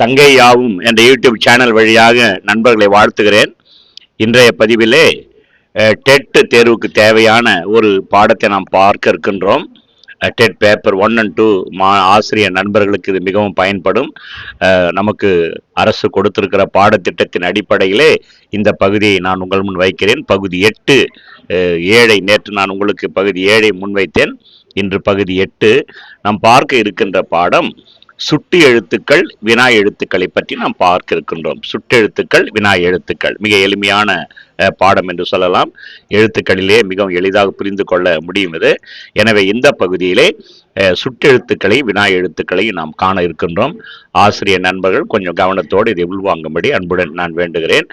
தங்கை யாவும் என்ற யூடியூப் சேனல் வழியாக நண்பர்களை வாழ்த்துகிறேன். இன்றைய பதிவிலே டெட் தேர்வுக்கு தேவையான ஒரு பாடத்தை நாம் பார்க்க இருக்கின்றோம். TET paper one and two மா ஆசிரியர் நண்பர்களுக்கு இது மிகவும் பயன்படும். நமக்கு அரசு கொடுத்திருக்கிற பாடத்திட்டத்தின் அடிப்படையிலே இந்த பகுதியை நான் உங்கள் முன் வைக்கிறேன். பகுதி எட்டு ஏழை நேற்று நான் உங்களுக்கு பகுதி ஏழை முன்வைத்தேன். இன்று பகுதி எட்டு நாம் பார்க்க இருக்கின்ற பாடம் சுட்டி எழுத்துக்கள் வினா எழுத்துக்களை பற்றி நாம் பார்க்க இருக்கின்றோம் சுட்டெழுத்துக்கள் வினா எழுத்துக்கள். மிக எளிமையான பாடம் என்று சொல்லலாம். எழுத்துக்களிலே மிகவும் எளிதாக புரிந்து கொள்ள முடியும் இது. எனவே இந்த பகுதியிலே சுட்டெழுத்துக்களை வினா எழுத்துக்களை நாம் காண இருக்கின்றோம். ஆசிரியர் நண்பர்கள் கொஞ்சம் கவனத்தோடு இதை உள்வாங்கும்படி அன்புடன் நான் வேண்டுகிறேன்.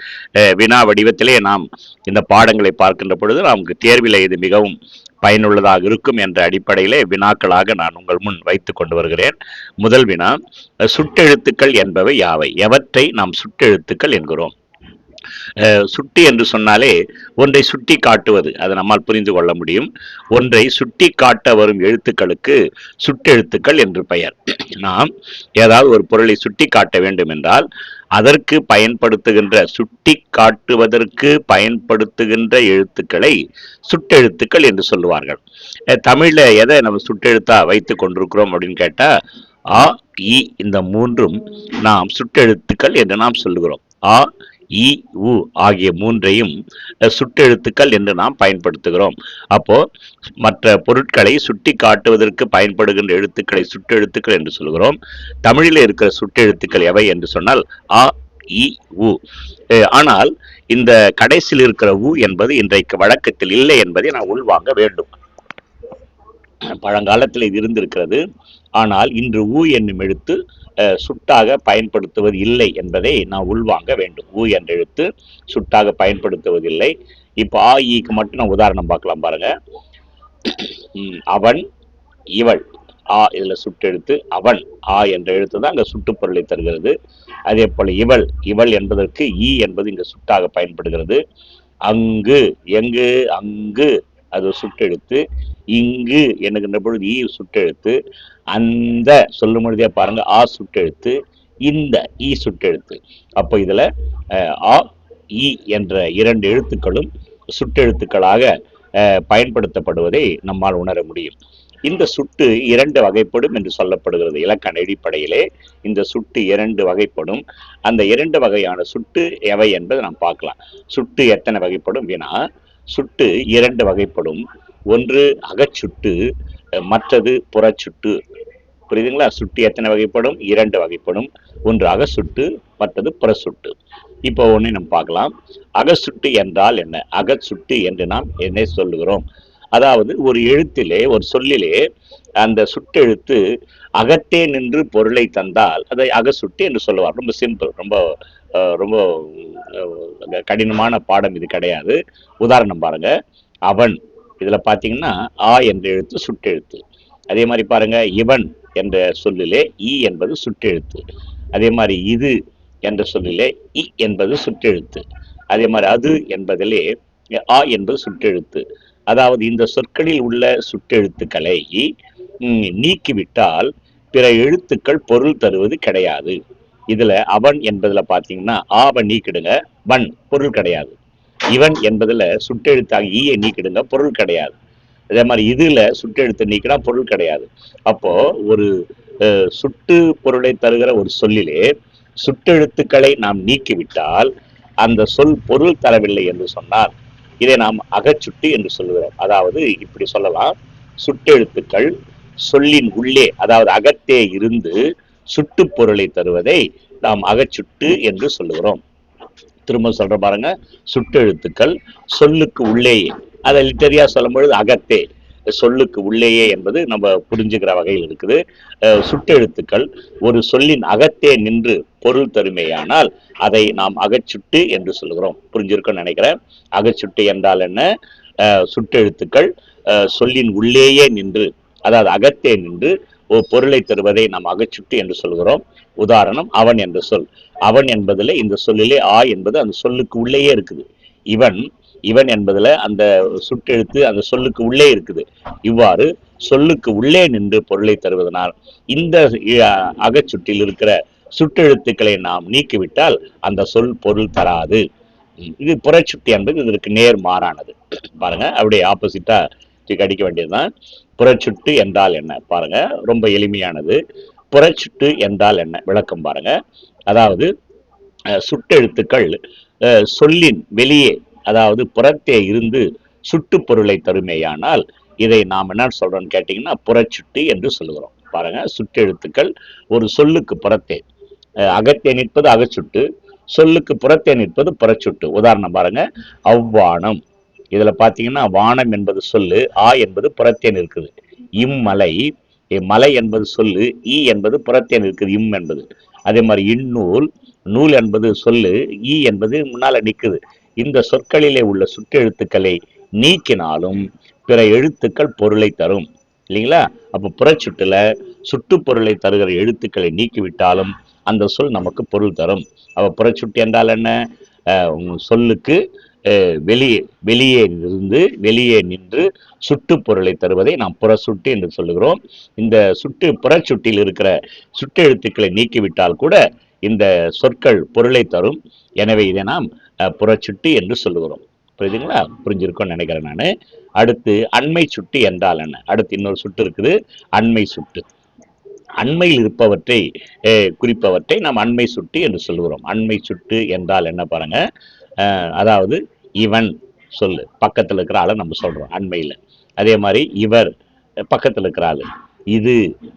வினா வடிவத்திலே நாம் இந்த பாடங்களை பார்க்கின்ற பொழுது நமக்கு தேர்வில் இது மிகவும் பயனுள்ளதாக இருக்கும் என்ற அடிப்படையிலே வினாக்களாக நான் உங்கள் முன் வைத்து கொண்டு வருகிறேன். முதல் வினா சுட்டெழுத்துக்கள் என்பவை யாவை? எவற்றை நாம் சுட்டெழுத்துக்கள் என்கிறோம். அஹ், சுட்டி என்று சொன்னாலே ஒன்றை சுட்டி காட்டுவது அதை நம்மால் புரிந்து கொள்ள முடியும். ஒன்றை சுட்டி காட்ட வரும் எழுத்துக்களுக்கு சுட்டெழுத்துக்கள் என்று பெயர். நாம் ஏதாவது ஒரு பொருளை சுட்டி காட்ட வேண்டும் என்றால் அதற்கு பயன்படுத்துகின்ற சுட்டி காட்டுவதற்கு பயன்படுத்துகின்ற எழுத்துக்களை சுட்டெழுத்துக்கள் என்று சொல்லுவார்கள். தமிழில் எதை நம்ம சுட்டெழுத்தா வைத்து கொண்டிருக்கிறோம் அப்படின்னு கேட்டால் ஆ இ இந்த மூன்றும் நாம் சுட்டெழுத்துக்கள் என்று நாம் சொல்லுகிறோம். ஆ இ உ ஆகிய மூன்றையும் சுட்டெழுத்துக்கள் என்று நாம் பயன்படுத்துகிறோம். அப்போ மற்ற பொருட்களை சுட்டி காட்டுவதற்கு பயன்படுகின்ற எழுத்துக்களை சுட்டெழுத்துக்கள் என்று சொல்கிறோம். தமிழில் இருக்கிற சுட்டெழுத்துக்கள் எவை என்று சொன்னால் அ இ உ. ஆனால் இந்த கடைசியில் இருக்கிற உ என்பது இன்றைக்கு வழக்கத்தில் இல்லை என்பதை நான் உள்வாங்க வேண்டும். பழங்காலத்தில் இது இருந்திருக்கிறது. ஆனால் இன்று ஊ என்னும் எழுத்து சுட்டாக பயன்படுத்துவது இல்லை என்பதை நான் உள்வாங்க வேண்டும். ஊ என்ற எழுத்து சுட்டாக பயன்படுத்துவதில்லை. இப்போ ஆ ஈக்கு மட்டும் நான் உதாரணம் பார்க்கலாம் பாருங்க. அவன் இவள். ஆ இதில் சுட்டெழுத்து அவன். ஆ என்ற எழுத்து தான் அங்கே சுட்டுப்பொருளை தருகிறது. அதே போல் இவள் இவள் என்பதற்கு ஈ என்பது இங்கே சுட்டாக பயன்படுகிறது. அங்கு எங்கு அங்கு அது சுட்டெழுத்து இங்கு என்கின்ற பொழுது ஈ சுட்டெழுத்து அந்த சொல்லும் பொழுதே பாருங்க ஆ சுட்டெழுத்து இந்த ஈ சுட்டெழுத்து. அப்போ இதுல ஆ இ என்ற இரண்டு எழுத்துக்களும் சுட்டெழுத்துக்களாக பயன்படுத்தப்படுவதை நம்மால் உணர முடியும். இந்த சுட்டு இரண்டு வகைப்படும் என்று சொல்லப்படுகிறது. இலக்கண அடிப்படையிலே இந்த சுட்டு இரண்டு வகைப்படும். அந்த இரண்டு வகையான சுட்டு எவை என்பதை நாம் பார்க்கலாம். சுட்டு எத்தனை வகைப்படும்? வினா சுட்டு இரண்டு வகைப்படும். ஒன்று அகச்சுட்டு மற்றது புறச்சுட்டு. புரியுதுங்களா? சுட்டு எத்தனை வகைப்படும்? இரண்டு வகைப்படும். ஒன்று அகசுட்டு மற்றது புறசுட்டு. இப்போ ஒன்று நம்ம பார்க்கலாம். அகசுட்டு என்றால் என்ன? அகச்சுட்டு என்று நாம் என்ன சொல்லுகிறோம்? அதாவது ஒரு எழுத்திலே ஒரு சொல்லிலே அந்த சுட்டெழுத்து அகத்தே நின்று பொருளை தந்தால் அதை அகசுட்டு என்று சொல்லுவார். ரொம்ப சிம்பிள் ரொம்ப ரொம்ப கடினமான பாடம் இது கிடையாது. உதாரணம் பாருங்க. அவன் இதில் பார்த்தீங்கன்னா ஆ என்ற எழுத்து சுட்டெழுத்து. அதே மாதிரி பாருங்க இவன் என்ற சொல்லிலே இ என்பது சுட்டெழுத்து. அதே மாதிரி இது என்ற சொல்லிலே இ என்பது சுட்டெழுத்து. அதே மாதிரி அது என்பதிலே ஆ என்பது சுட்டெழுத்து. அதாவது இந்த சொற்களில் உள்ள சுட்டெழுத்துக்களை நீக்கிவிட்டால் பிற எழுத்துக்கள் பொருள் தருவது கிடையாது. இதுல அவன் என்பதுல பாத்தீங்கன்னா ஆவை நீக்கிடுங்க வன் பொருள் கிடையாது. இவன் என்பதுல சுட்டெழுத்தாக ஈயை நீக்கிடுங்க பொருள் கிடையாது. அதே மாதிரி இதுல சுட்டெழுத்து நீக்கினா பொருள் கிடையாது. அப்போ ஒரு சுட்டு பொருளை தருகிற ஒரு சொல்லிலே சுட்டெழுத்துக்களை நாம் நீக்கிவிட்டால் அந்த சொல் பொருள் தரவில்லை என்று சொன்னால் இதை நாம் அகச்சுட்டு என்று சொல்லுகிறோம். அதாவது இப்படி சொல்லலாம். சுட்டெழுத்துக்கள் சொல்லின் உள்ளே அதாவது அகத்தே இருந்து சுட்டு பொருளை தருவதை நாம் அகச்சுட்டு என்று சொல்லுகிறோம். திரும்ப சொல்ற பாருங்க சுட்டெழுத்துக்கள் சொல்லுக்கு உள்ளேயே அதை லிட்டரியா சொல்லும் பொழுது அகத்தே. சொல்லுக்கு உள்ளேயே என்பது நம்ம புரிஞ்சுக்கிற வகையில் இருக்குது. அஹ் சுட்டெழுத்துக்கள் ஒரு சொல்லின் அகத்தே நின்று பொருள் தருமையானால் அதை நாம் அகச்சுட்டு என்று சொல்லுகிறோம். புரிஞ்சிருக்கும்னு நினைக்கிறேன். அகச்சுட்டு என்றால் என்ன? சுட்டெழுத்துக்கள் அஹ் சொல்லின் உள்ளேயே நின்று அதாவது அகத்தே நின்று பொருளை தருவதை நாம் அகச்சுட்டு என்று சொல்கிறோம். உதாரணம் அவன் என்ற சொல். அவன் என்பதில் இந்த சொல்லிலே ஆ என்பது அந்த சொல்லுக்கு உள்ளேயே இருக்குது. இவன் இவன் என்பதுல அந்த சுட்டெழுத்து அந்த சொல்லுக்கு உள்ளே இருக்குது. இவ்வாறு சொல்லுக்கு உள்ளே நின்று பொருளை தருவதனால் இந்த அகச்சுட்டில் இருக்கிற சுட்டெழுத்துக்களை நாம் நீக்கிவிட்டால் அந்த சொல் பொருள் தராது. இது புறச்சுட்டி என்பது இதற்கு நேர் மாறானது. பாருங்க அப்படியே ஆப்போசிட்டா அடிக்க வேண்டியதுதான். புறச்சுட்டு என்றால் என்ன? பாருங்க ரொம்ப எளிமையானது. புறச்சுட்டு என்றால் என்ன? விளக்கம் பாருங்க. அதாவது சுட்டெழுத்துக்கள் சொல்லின் வெளியே அதாவது புறத்தே இருந்து சுட்டு பொருளை தருமேயானால் இதை நாம் என்ன சொல்றோம்னு கேட்டீங்கன்னா புறச்சுட்டு என்று சொல்லுகிறோம். பாருங்க சுட்டெழுத்துக்கள் ஒரு சொல்லுக்கு புறத்தே. அகத்தே நிற்பது அகச்சுட்டு சொல்லுக்கு புறத்தே நிற்பது புறச்சுட்டு. உதாரணம் பாருங்க அவ்வானம். இதுல பார்த்தீங்கன்னா வானம் என்பது சொல்லு ஆ என்பது புறத்தேன் இருக்குது இம்மலை மலை என்பது சொல்லு ஈ என்பது புறத்தேன் இருக்குது இம் என்பது. அதே மாதிரி இந்நூல் நூல் என்பது சொல்லு ஈ என்பது முன்னால நிற்குது இந்த சொற்களிலே உள்ள சுற்றெழுத்துக்களை நீக்கினாலும் பிற எழுத்துக்கள் பொருளை தரும். இல்லைங்களா? அப்போ புறச்சுட்டுல சுட்டு பொருளை தருகிற எழுத்துக்களை நீக்கிவிட்டாலும் அந்த சொல் நமக்கு பொருள் தரும். அப்போ புறச்சுட்டு என்றால் என்ன? சொல்லுக்கு வெளியே வெளியே இருந்து வெளியே நின்று சுட்டு பொருளை தருவதை நாம் புறசுட்டு என்று சொல்லுகிறோம். இந்த சுட்டு புறச்சுட்டில் இருக்கிற சுட்டு எழுத்துக்களை நீக்கிவிட்டால் கூட இந்த சொற்கள் பொருளை தரும். எனவே இதை நாம் புறச்சுட்டு என்று சொல்லுகிறோம். புரியுதுங்களா? புரிஞ்சிருக்கோம்னு நினைக்கிறேன் நான். அடுத்து அண்மை சுட்டு என்றால் என்ன? அடுத்து இன்னொரு சுட்டு இருக்குது. அண்மை சுட்டு. அண்மையில் இருப்பவற்றை குறிப்பவற்றை நாம் அண்மை சுட்டு என்று சொல்லுகிறோம். அண்மை சுட்டு என்றால் என்ன பாருங்கள் அதாவது இவன் சொல்லு. பக்கத்தில் இருக்கிற ஆளை நம்ம சொல்கிறோம் அண்மையில். அதே மாதிரி இவர் பக்கத்தில் இருக்கிற ஆளு. இது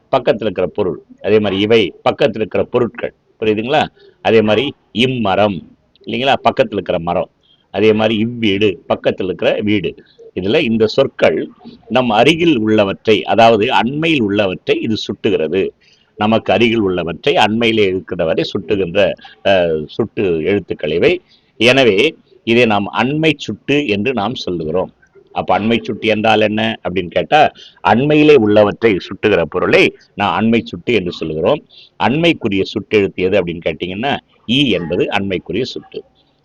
பக்கத்தில் இருக்கிற பொருள். அதே மாதிரி இவை பக்கத்தில் இருக்கிற பொருட்கள். புரியுதுங்களா? அதே மாதிரி இம்மரம். இல்லைங்களா? பக்கத்தில் இருக்கிற மரம். அதே மாதிரி இவ்வீடு பக்கத்தில் இருக்கிற வீடு. இதில் இந்த சொற்கள் நம் அருகில் உள்ளவற்றை அதாவது அண்மையில் உள்ளவற்றை இது சுட்டுகிறது. நமக்கு அருகில் உள்ளவற்றை அண்மையிலே இருக்கிறவரை சுட்டுகின்ற சுட்டு எழுத்துக்கள் இவை. எனவே இதை நாம் அண்மை சுட்டு என்று நாம் சொல்லுகிறோம். அப்ப அண்மை சுட்டு என்றால் என்ன அப்படின்னு கேட்டா அண்மையிலே உள்ளவற்றை சுட்டுகிற பொருளை நான் அண்மை சுட்டு என்று சொல்லுகிறோம். அண்மைக்குரிய சுட்டு எழுத்து எது அப்படின்னு கேட்டீங்கன்னா ஈ என்பது அண்மைக்குரிய சுட்டு.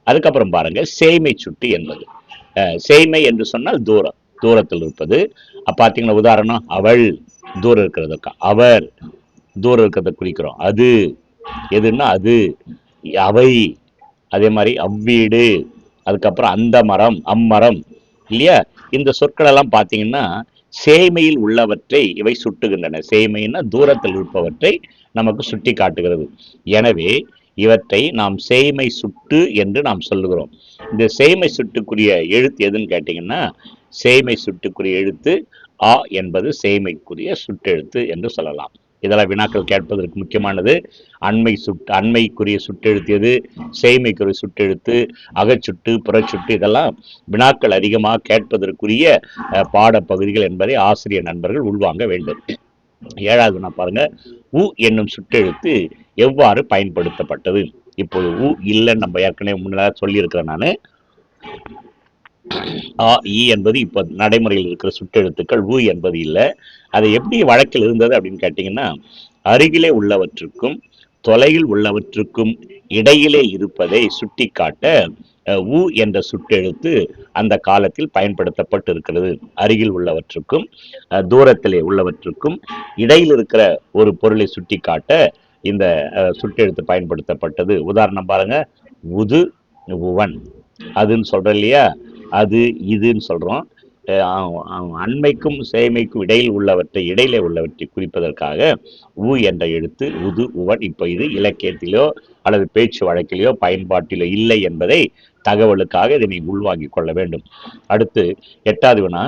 அதுக்கப்புறம் பாருங்க சேமை சுட்டு என்பது. சேமை என்று சொன்னால் தூரம் தூரத்தில் இருப்பது. பார்த்தீங்கன்னா உதாரணம் அவள். தூரம் இருக்கிறதுக்கா அவர். தூரம் இருக்கிறத குறிக்கிறோம் அது. எதுன்னா அது அவை. அதே மாதிரி அவ்வீடு அதுக்கப்புறம் அந்த மரம் அம்மரம் இல்லையா? இந்த சொற்கள் எல்லாம் பார்த்தீங்கன்னா சேமையில் உள்ளவற்றை இவை சுட்டுகின்றன. சேமைன்னா தூரத்தில் இருப்பவற்றை நமக்கு சுட்டி காட்டுகிறது. எனவே இவற்றை நாம் சேமை சுட்டு என்று நாம் சொல்லுகிறோம். இந்த சேமை சுட்டுக்குரிய எழுத்து எதுன்னு கேட்டிங்கன்னா சேமை சுட்டுக்குரிய எழுத்து ஆ என்பது சேமைக்குரிய சுட்டெழுத்து என்று சொல்லலாம். இதெல்லாம் வினாக்கள் கேட்பதற்கு முக்கியமானது. அண்மை சுட்டு அண்மைக்குரிய சுட்டெழுத்தியது செய்மைக்குரிய சுட்டெழுத்து அகச்சுட்டு புறச்சுட்டு இதெல்லாம் வினாக்கள் அதிகமாக கேட்பதற்குரிய பாடப்பகுதிகள் என்பதை ஆசிரியர் நண்பர்கள் உள்வாங்க வேண்டும். ஏழாவது நான் பாருங்க. உ என்னும் சுட்டெழுத்து எவ்வாறு பயன்படுத்தப்பட்டது? இப்போது உ இல்லைன்னு நம்ம ஏற்கனவே முன்னதாக சொல்லியிருக்கிறேன் நான். ஆ இ என்பது இப்போ நடைமுறையில் இருக்கிற சுட்டெழுத்துக்கள் உ என்பது இல்லை. அது எப்படி வழக்கில் இருந்தது அப்படின்னு கேட்டிங்கன்னா அருகிலே உள்ளவற்றுக்கும் தொலையில் உள்ளவற்றுக்கும் இடையிலே இருப்பதை சுட்டிக்காட்ட உ என்ற சுட்டெழுத்து அந்த காலத்தில் பயன்படுத்தப்பட்டு இருக்கிறது அருகில் உள்ளவற்றுக்கும் தூரத்திலே உள்ளவற்றுக்கும் இடையில் இருக்கிற ஒரு பொருளை சுட்டிக்காட்ட இந்த சுட்டெழுத்து பயன்படுத்தப்பட்டது. உதாரணம் பாருங்க உது உவன். அதுன்னு சொல்கிற இல்லையா? அது இதுன்னு சொல்கிறோம் அண்மைக்கும் சேமைக்கும் இடையில் உள்ளவற்றை இடையிலே உள்ளவற்றை குறிப்பதற்காக உ என்ற எழுத்து உது உவன் இப்போ இது இலக்கியத்திலோ அல்லது பேச்சு வழக்கிலேயோ பயன்பாட்டிலோ இல்லை என்பதை தகவலுக்காக இதனை உள்வாங்கி கொள்ள வேண்டும். அடுத்து எட்டாவது வினா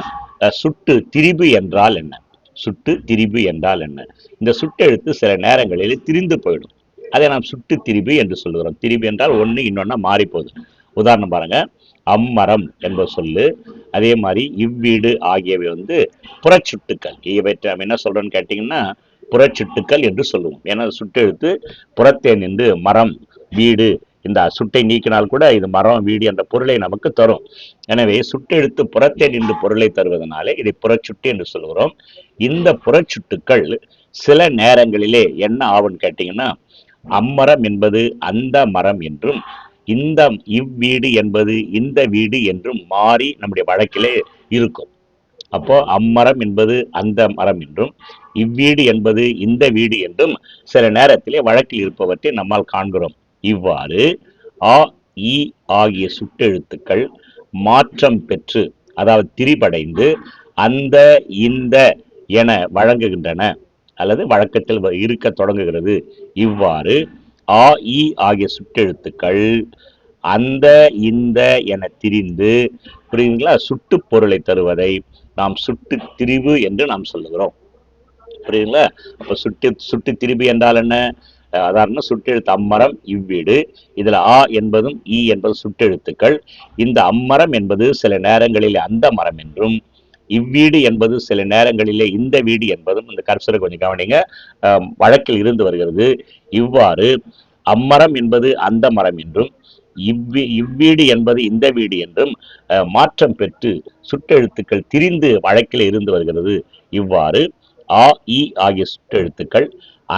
சுட்டு திரிபு என்றால் என்ன? சுட்டு திரிபு என்றால் என்ன? இந்த சுட்டெழுத்து சில நேரங்களில் திரிந்து போயிடும். அதை நாம் சுட்டு திரிபு என்று சொல்லுகிறோம். திரிபு என்றால் ஒன்று இன்னொன்னா மாறிப்போகுது. உதாரணம் பாருங்கள் அம்மரம் என்ப சொல்லு. அதே மாதிரி இவ்வீடு ஆகியவை வந்து புறச்சுட்டுக்கள். இவற்றை என்ன சொல்கிறேன்னு கேட்டிங்கன்னா புறச்சுட்டுக்கள் என்று சொல்லுவோம். ஏன்னா சுட்டெழுத்து புறத்தே நின்று மரம் வீடு இந்த சுட்டை நீக்கினால் கூட இது மரம் வீடு என்ற பொருளை நமக்கு தரும். எனவே சுட்டெழுத்து புறத்தே நின்று பொருளை தருவதனாலே இதை புறச்சுட்டு என்று சொல்கிறோம் இந்த புறச்சுட்டுக்கள் சில நேரங்களிலே என்ன ஆகும்னு கேட்டிங்கன்னா அம்மரம் என்பது அந்த மரம் என்றும் இந்த இவ்வீடு என்பது இந்த வீடு என்றும் மாறி நம்முடைய வழக்கிலே இருக்கும். அப்போ அம்மரம் என்பது அந்த மரம் என்றும் இவ்வீடு என்பது இந்த வீடு என்றும் சில நேரத்திலே வழக்கில் இருப்பவற்றை நம்மால் காண்கிறோம். இவ்வாறு ஆ இ ஆகிய சுட்டெழுத்துக்கள் மாற்றம் பெற்று அதாவது திரிபடைந்து அந்த இந்த என வழங்குகின்றன அல்லது வழக்கத்தில் வ- இருக்க தொடங்குகிறது. இவ்வாறு ஆ இ ஆகிய சுட்டெழுத்துக்கள் அந்த இந்த என திரிந்து புரியுதுங்களா? சுட்டு பொருளை தருவதை நாம் சுட்டு திரிவு என்று நாம் சொல்லுகிறோம். புரியுதுங்களா? அப்போ சுட்டு சுட்டு திரிவு என்றால் என்ன? அதாரணம் சுட்டெழுத்து அம்மரம் இவ்வீடு. இதில் ஆ என்பதும் இ என்பது சுட்டெழுத்துக்கள். இந்த அம்மரம் என்பது சில நேரங்களில் அந்த மரம் என்றும் இவ்வீடு என்பது சில நேரங்களிலே இந்த வீடு என்பதும் இந்த கர்சரை கொஞ்சம் கவனிங்க. வழக்கில் இருந்து வருகிறது. இவ்வாறு அம்மரம் என்பது அந்த மரம் என்றும் இவ்வி இவ்வீடு என்பது இந்த வீடு என்றும் அஹ், மாற்றம் பெற்று சுட்டெழுத்துக்கள் திரிந்து வழக்கில் இருந்து வருகிறது. இவ்வாறு ஆ இ ஆகிய சுட்டெழுத்துக்கள்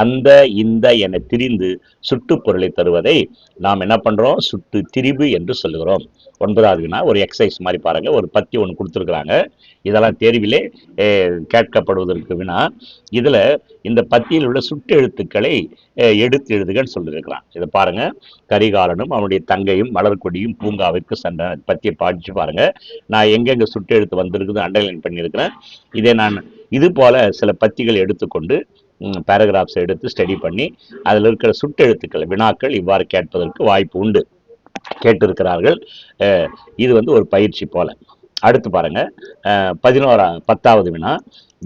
அந்த இந்த என திரிந்து சுட்டு பொருளை தருவதை நாம் என்ன பண்ணுறோம் சுட்டு திரிபு என்று சொல்லுகிறோம். ஒன்பதாவது வினா ஒரு எக்ஸசைஸ் மாதிரி பாருங்கள் ஒரு பத்தி ஒன்று கொடுத்துருக்குறாங்க. இதெல்லாம் தேர்விலே கேட்கப்படுவதற்கு வினா. இதில் இந்த பத்தியில் உள்ள சுட்டெழுத்துக்களை எழுத்துக்களை எடுத்து எழுதுகன்னு சொல்லியிருக்கிறான் இதை பாருங்கள் கரிகாலனும் அவனுடைய தங்கையும் மலர்கொடியும் பூங்காவிற்கு சென்ற பத்தியை பாடிச்சு பாருங்கள் நான் எங்கெங்கே சுட்டு எழுத்து வந்திருக்குது அண்டர்லைன் பண்ணியிருக்கிறேன். இதை நான் இது போல சில பத்திகள் எடுத்துக்கொண்டு பேராகிராஃப்ஸ் எடுத்து ஸ்டடி பண்ணி அதில் இருக்கிற சுட்டெழுத்துக்கள் வினாக்கள் இவ்வாறு கேட்பதற்கு வாய்ப்பு உண்டு. கேட்டிருக்கிறார்கள். அஹ் இது வந்து ஒரு பயிற்சி போல. அடுத்து பாருங்க. பதினோரா பத்தாவது வினா.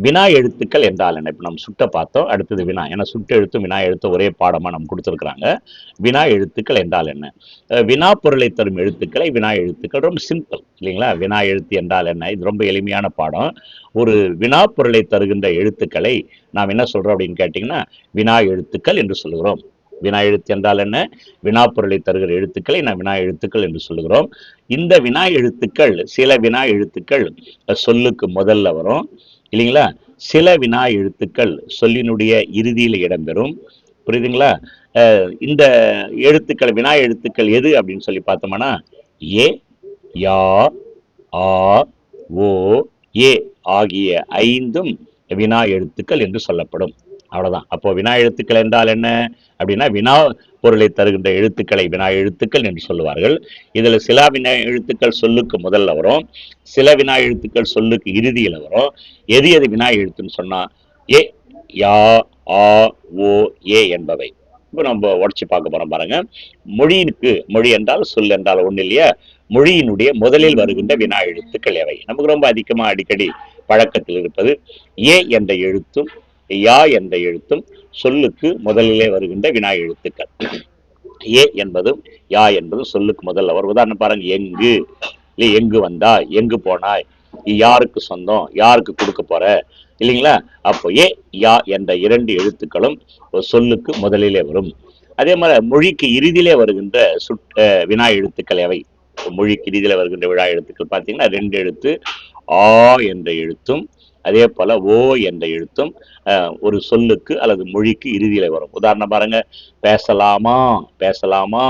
வினா எழுத்துக்கள் என்றால் என்ன? இப்போ நம்ம சுட்டை பார்த்தோம் அடுத்தது வினா. ஏன்னா சுட்டு எழுத்தும் வினா எழுத்தும் ஒரே பாடமாக நம்ம கொடுத்துருக்குறாங்க. வினா எழுத்துக்கள் என்றால் என்ன? வினா பொருளை தரும் எழுத்துக்களை வினா எழுத்துக்கள் ரொம்ப சிம்பிள் இல்லைங்களா? வினா எழுத்து என்றால் என்ன? இது ரொம்ப எளிமையான பாடம். ஒரு வினா பொருளை தருகின்ற எழுத்துக்களை நாம் என்ன சொல்கிறோம் அப்படின்னு கேட்டிங்கன்னா வினா எழுத்துக்கள் என்று சொல்லுகிறோம். வினா எழுத்து என்றால் என்ன? வினா பொருளை தருகிற எழுத்துக்களை நான் வினா எழுத்துக்கள் என்று சொல்லுகிறோம். இந்த வினா எழுத்துக்கள் சில வினா எழுத்துக்கள் சொல்லுக்கு முதல்ல வரும். இல்லைங்களா? சில வினா எழுத்துக்கள் சொல்லினுடைய இறுதியில் இடம்பெறும். புரியுதுங்களா? இந்த எழுத்துக்கள் வினா எழுத்துக்கள் எது அப்படின்னு சொல்லி பார்த்தோம்னா ஏ யா ஆ ஓ ஏ ஆகிய ஐந்தும் வினா எழுத்துக்கள் என்று சொல்லப்படும். அவ்வளோதான் அப்போ வினா எழுத்துக்கள் என்றால் என்ன? அப்படின்னா வினா பொருளை தருகின்ற எழுத்துக்களை வினா எழுத்துக்கள் என்று சொல்லுவார்கள். இதில் சில வினா எழுத்துக்கள் சொல்லுக்கு முதல்ல வரும். சில வினா எழுத்துக்கள் சொல்லுக்கு இறுதியில் வரும். எது எது வினா எழுத்துன்னு சொன்னால் ஏ யா ஆ ஓ ஏ என்பவை. இப்போ நம்ம உடச்சி பார்க்க போகிறோம் பாருங்க. மொழியினுக்கு மொழி என்றால் சொல் என்றால் ஒன்றும் இல்லையா? மொழியினுடைய முதலில் வருகின்ற வினா எழுத்துக்கள் எவை? நமக்கு ரொம்ப அதிகமாக அடிக்கடி பழக்கத்தில் இருப்பது ஏ என்ற எழுத்தும் யா என்ற எழுத்தும் சொல்லுக்கு முதலிலே வருகின்ற வினா எழுத்துக்கள். ஏ என்பதும் யா என்பதும் சொல்லுக்கு முதல்ல வரும் உதாரணம் பாருங்க எங்கு? இல்லை எங்கு வந்தாய் எங்கு போனாய் யாருக்கு சொந்தம்? யாருக்கு கொடுக்க போற? இல்லைங்களா? அப்போ ஏ யா என்ற இரண்டு எழுத்துக்களும் ஒரு சொல்லுக்கு முதலிலே வரும். அதே மாதிரி மொழிக்கு இறுதியிலே வருகின்ற சுட் வினா எழுத்துக்கள் எவை? மொழிக்கு இறுதியில வருகின்ற விழா எழுத்துக்கள் பார்த்தீங்கன்னா ரெண்டு எழுத்து ஆ என்ற எழுத்தும் அதே போல் ஓ என்ற எழுத்தும் ஒரு சொல்லுக்கு அல்லது மொழிக்கு இறுதியில் வரும். உதாரணம் பாருங்க பேசலாமா? பேசலாமா?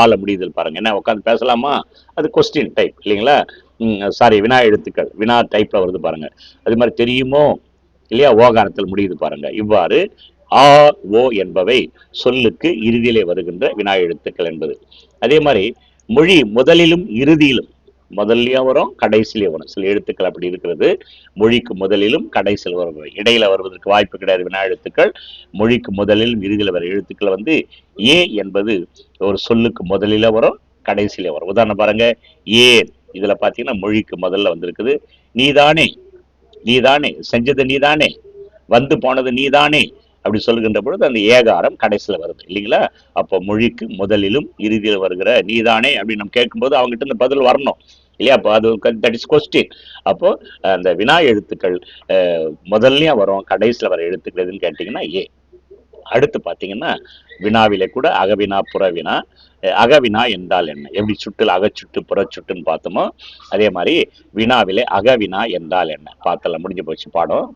ஆள முடியுதல் பாருங்க. என்ன உட்காந்து பேசலாமா? அது கொஸ்டின் டைப் இல்லைங்களா? சாரி வினா எழுத்துக்கள் வினா டைப்பில் வருது பாருங்க. அது மாதிரி தெரியுமோ? இல்லையா? ஓகாரத்தில் முடியுது பாருங்க. இவ்வாறு ஆ ஓ என்பவை சொல்லுக்கு இறுதியிலே வருகின்ற வினா எழுத்துக்கள் என்பது. அதே மாதிரி மொழி முதலிலும் இறுதியிலும் முதல்லயும் வரும் கடைசியிலையும் வரும். சில எழுத்துக்கள் அப்படி இருக்கிறது. மொழிக்கு முதலிலும் கடைசியில் வரும். இடையில வருவதற்கு வாய்ப்பு கிடையாது வினா எழுத்துக்கள். மொழிக்கு முதலிலும் இறுதியில் வர எழுத்துக்கள் வந்து ஏ என்பது ஒரு சொல்லுக்கு முதலில வரும் கடைசியில வரும். உதாரணம் பாருங்க. ஏன் இதுல பாத்தீங்கன்னா மொழிக்கு முதல்ல வந்திருக்குது. நீதானே நீதானே செஞ்சது நீதானே வந்து போனது நீதானே அப்படி சொல்லுகின்ற பொழுது அந்த ஏகாரம் கடைசியில வருது. இல்லைங்களா? அப்போ மொழிக்கு முதலிலும் இறுதியில் வருகிற நீதானே அப்படின்னு நம்ம கேட்கும்போது அவங்ககிட்ட இந்த பதில் வரணும். இல்லையா? அப்போ அது தட் இஸ் கொஸ்டின் அப்போ அந்த வினா எழுத்துக்கள் முதல்லையும் வரும். கடைசியில் வர எழுத்துக்கள் எதுன்னு கேட்டிங்கன்னா ஏ. அடுத்து பார்த்தீங்கன்னா வினாவிலே கூட அகவினா புறவினா அகவினா என்றால் என்ன? எப்படி சுட்டில் அகச்சுட்டு புறச்சுட்டுன்னு பார்த்தோமோ அதே மாதிரி வினாவிலே அகவினா என்றால் என்ன? பார்த்தல முடிஞ்சு போச்சு பாடம்.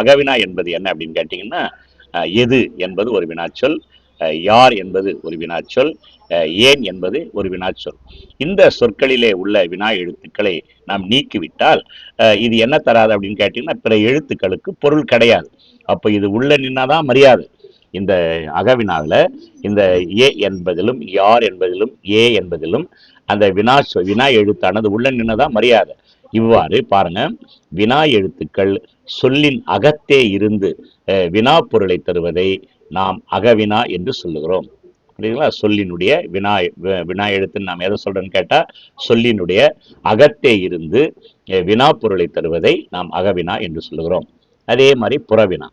அகவினா என்பது என்ன அப்படின்னு கேட்டிங்கன்னா எது என்பது ஒரு வினாச்சொல். யார் என்பது ஒரு வினாச்சொல் ஏன் என்பது ஒரு வினாச்சொல். இந்த சொற்களிலே உள்ள வினா எழுத்துக்களை நாம் நீக்கிவிட்டால் இது என்ன தராது அப்படின்னு கேட்டிங்கன்னா பிற எழுத்துக்களுக்கு பொருள் கிடையாது. அப்போ இது உள்ள நின்னாதான் மரியாதை. இந்த அகவினாவில் இந்த ஏ என்பதிலும் யார் என்பதிலும் ஏ என்பதிலும் அந்த வினா வினா எழுத்தானது உள்ள நின்னதான் மரியாதை. இவ்வாறு பாருங்க வினா எழுத்துக்கள் சொல்லின் அகத்தே இருந்து அஹ், வினா பொருளை தருவதை நாம் அகவினா என்று சொல்லுகிறோம். புரியுதுங்களா? சொல்லினுடைய வினா வினா எழுத்துன்னு நாம் எதை சொல்கிறேன்னு கேட்டால் சொல்லினுடைய அகத்தே இருந்து வினா பொருளை தருவதை நாம் அகவினா என்று சொல்லுகிறோம். அதே மாதிரி புறவினா.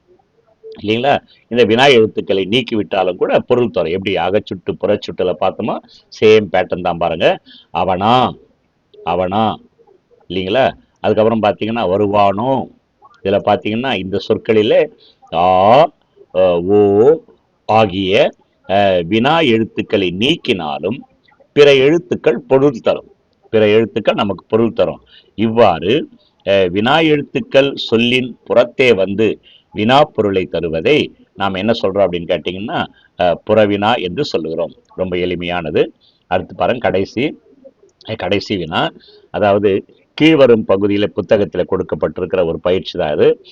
இல்லைங்களா? இந்த வினா எழுத்துக்களை நீக்கிவிட்டாலும் கூட பொருள் தரும் எப்படி? அகச்சுட்டு புறச்சுட்டில் பார்த்தோமா? சேம் பேட்டர்ன் தான் பாருங்க. அவனா அவனா இல்லைங்களா? அதுக்கப்புறம் பார்த்தீங்கன்னா வருவானோ? இதில் பார்த்தீங்கன்னா இந்த சொற்களில் ஆ ஓ ஆகிய வினா எழுத்துக்களை நீக்கினாலும் பிற எழுத்துக்கள் பொருள் தரும். பிற எழுத்துக்கள் நமக்கு பொருள் தரும். இவ்வாறு வினா எழுத்துக்கள் சொல்லின் புறத்தே வந்து வினா பொருளை தருவதை நாம் என்ன சொல்கிறோம் அப்படின்னு கேட்டிங்கன்னா புறவினா என்று சொல்லுகிறோம். ரொம்ப எளிமையானது. அடுத்து பாருங்க கடைசி கடைசி வினா. அதாவது கீழ்வரும் பகுதியில் புத்தகத்தில் கொடுக்கப்பட்டிருக்கிற ஒரு பயிற்சி தான் அது.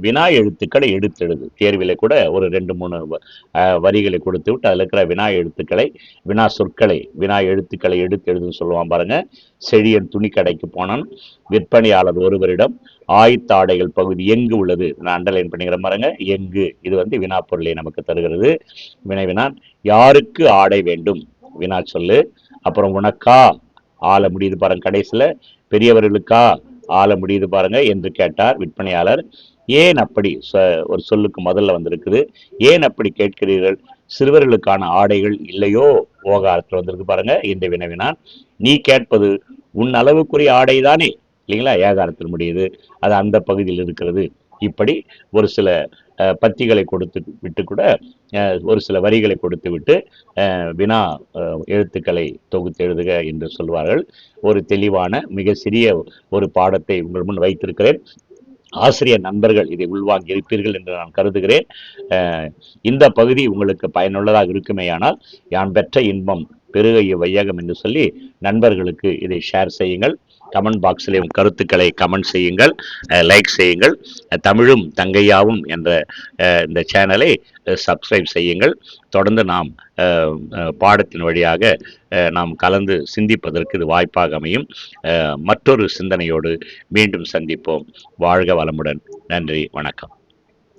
வினா எழுத்துக்களை எடுத்தெழுது. தேர்வில் கூட ஒரு ரெண்டு மூணு வ- வரிகளை கொடுத்து விட்டு அதில் இருக்கிற வினா எழுத்துக்களை வினா சொற்களை வினா எழுத்துக்களை எடுத்தெழுதுன்னு சொல்லுவான் பாருங்க. செழியன் துணிக்கடைக்கு போனான். விற்பனையாளர் ஒருவரிடம் ஆயத்தாடைகள் பகுதி எங்கு உள்ளது? நான் அண்டர்லைன் பண்ணிக்கிற பாருங்க. எங்கு? இது வந்து வினா பொருளை நமக்கு தருகிறது. வினைவினான் யாருக்கு ஆடை வேண்டும்? வினா சொல்லு. அப்புறம் உனக்கா? ஆள முடியுது பாருங்க கடைசியில். பெரியவர்களுக்கா ஆள முடியுது பாருங்க என்று கேட்டார் விற்பனையாளர். ஏன் அப்படி சொ- ஒரு சொல்லுக்கு முதல்ல வந்திருக்குது? ஏன் அப்படி கேட்கிறீர்கள்? சிறுவர்களுக்கான ஆடைகள் இல்லையோ? ஓகாரத்தில் வந்திருக்கு பாருங்க என்று வினவினான். நீ கேட்பது உன் அளவுக்குரிய ஆடைதானே? இல்லைங்களா? ஏகாரத்தில் முடியுது. அது அந்த பகுதியில் இருக்கிறது. இப்படி ஒரு சில பத்திகளை கொடுத்து விட்டு கூட ஒரு சில வரிகளை கொடுத்து விட்டு வினா எழுத்துக்களை தொகுத்து எழுதுக என்று சொல்வார்கள். ஒரு தெளிவான மிக சிறிய ஒரு பாடத்தை உங்கள் முன் வைத்திருக்கிறேன். ஆசிரியர் நண்பர்கள் இதை உள்வாங்கி இருப்பீர்கள் என்று நான் கருதுகிறேன். இந்த பகுதி உங்களுக்கு பயனுள்ளதாக இருக்குமேயானால் யான் பெற்ற இன்பம் பெருகைய வையகம் என்று சொல்லி நண்பர்களுக்கு இதை ஷேர் செய்யுங்கள். கமெண்ட் பாக்ஸில் உங்கள் கருத்துக்களை கமெண்ட் செய்யுங்கள் லைக் செய்யுங்கள். தமிழும் தங்கையாவும் என்ற இந்த சேனலை சப்ஸ்கிரைப் செய்யுங்கள். தொடர்ந்து நாம் பாடத்தின் வழியாக நாம் கலந்து சிந்திப்பதற்கு இது வாய்ப்பாக அமையும். மற்றொரு சிந்தனையோடு மீண்டும் சந்திப்போம். வாழ்க வளமுடன். நன்றி வணக்கம்.